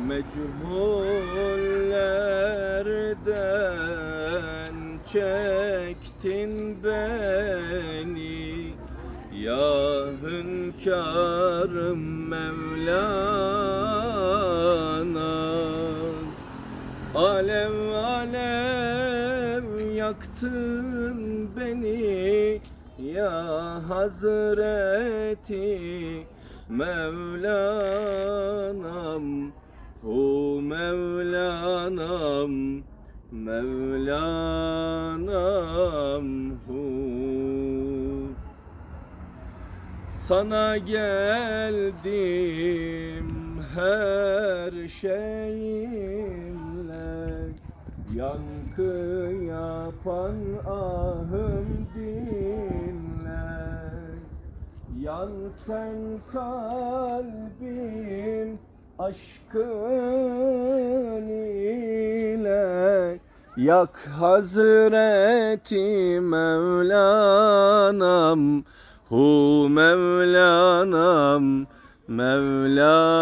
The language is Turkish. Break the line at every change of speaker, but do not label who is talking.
Mechollerden çektin beni Ya hünkârım Mevlana. Alev alev yaktın beni ya Hazreti Mevlanam Mevlanam Hu sana geldim her şeyimle Yankı yapan ahım dinle. Yan sen kalbim aşkın Yak Hazreti Mevlanam Hu Mevlanam Mevlanam